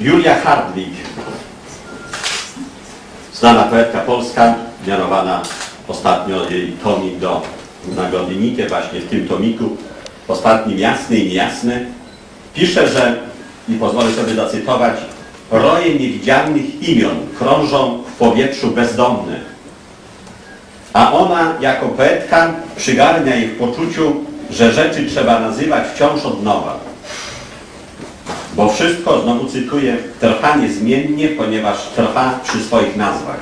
Julia Hardwig, znana poetka polska, mianowana ostatnio jej tomik do nagrody Nike, właśnie w tym tomiku, ostatnim jasny i niejasny, pisze, że, i pozwolę sobie zacytować, roje niewidzialnych imion krążą w powietrzu bezdomne, a ona jako poetka przygarnia je w poczuciu, że rzeczy trzeba nazywać wciąż od nowa. Bo wszystko, znowu cytuję, trwa niezmiennie, ponieważ trwa przy swoich nazwach.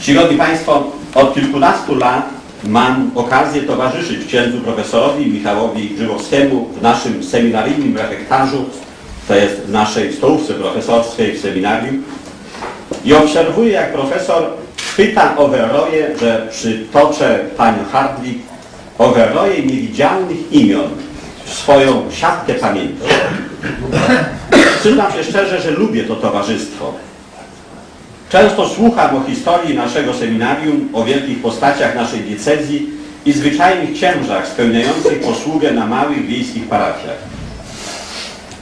Szanowni Państwo, od kilkunastu lat mam okazję towarzyszyć księdzu profesorowi Michałowi Grzybowskiemu w naszym seminaryjnym refektarzu, to jest w naszej stołówce profesorskiej w seminarium i obserwuję, jak profesor pyta o weroje, że przytoczę panią Hardwig, o weroje niewidzialnych imion swoją siatkę pamięci. Przyznam się szczerze, że lubię to towarzystwo. Często słucham o historii naszego seminarium, o wielkich postaciach naszej diecezji i zwyczajnych księżach spełniających posługę na małych wiejskich parafiach.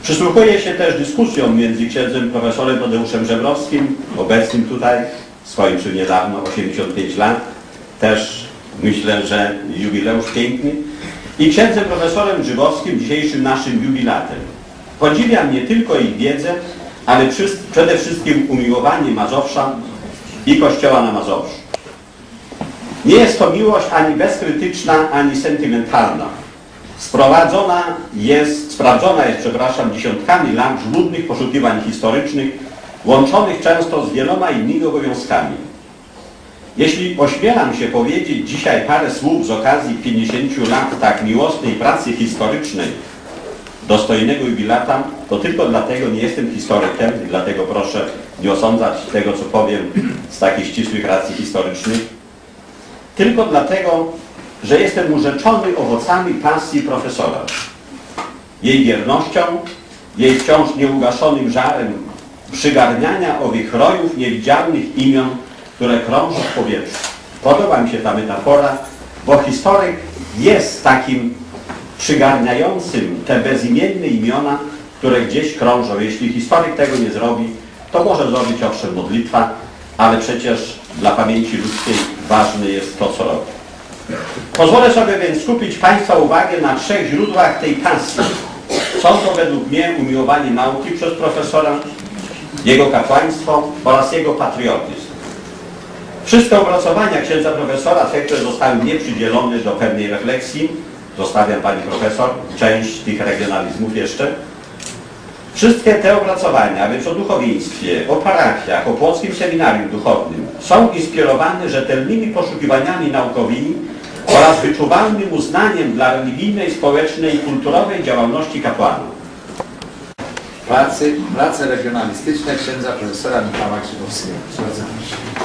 Przysłuchuję się też dyskusjom między księdzem profesorem Tadeuszem Żebrowskim, obecnym tutaj, skończył niedawno 85 lat, też myślę, że jubileusz piękny, i księdzem profesorem Grzybowskim, dzisiejszym naszym jubilatem. Podziwiam nie tylko ich wiedzę, ale przede wszystkim umiłowanie Mazowsza i Kościoła na Mazowszu. Nie jest to miłość ani bezkrytyczna, ani sentymentalna. Sprowadzona jest, sprawdzona jest, przepraszam, dziesiątkami lat żmudnych poszukiwań historycznych, łączonych często z wieloma innymi obowiązkami. Jeśli ośmielam się powiedzieć dzisiaj parę słów z okazji 50 lat tak miłosnej pracy historycznej dostojnego jubilata, to tylko dlatego nie jestem historykiem i dlatego proszę nie osądzać tego, co powiem z takich ścisłych racji historycznych, tylko dlatego, że jestem urzeczony owocami pasji profesora. Jej wiernością, jej wciąż nieugaszonym żarem przygarniania owych rojów niewidzialnych imion, które krążą w powietrzu. Podoba mi się ta metafora, bo historyk jest takim przygarniającym te bezimienne imiona, które gdzieś krążą. Jeśli historyk tego nie zrobi, to może zrobić owszem modlitwa, ale przecież dla pamięci ludzkiej ważne jest to, co robi. Pozwolę sobie więc skupić Państwa uwagę na trzech źródłach tej pasji. Są to według mnie umiłowanie nauki przez profesora, jego kapłaństwo oraz jego patriotyzm. Wszystkie opracowania księdza profesora, te, które zostały mnie przydzielone do pewnej refleksji, zostawiam Pani Profesor, część tych regionalizmów jeszcze, Wszystkie te opracowania, więc o duchowieństwie, o parafiach, o Płockim Seminarium Duchownym są inspirowane rzetelnymi poszukiwaniami naukowymi oraz wyczuwalnym uznaniem dla religijnej, społecznej i kulturowej działalności kapłanów. pracy, prace regionalistyczne księdza profesora Michała Grzybowskiego. Bardzo proszę.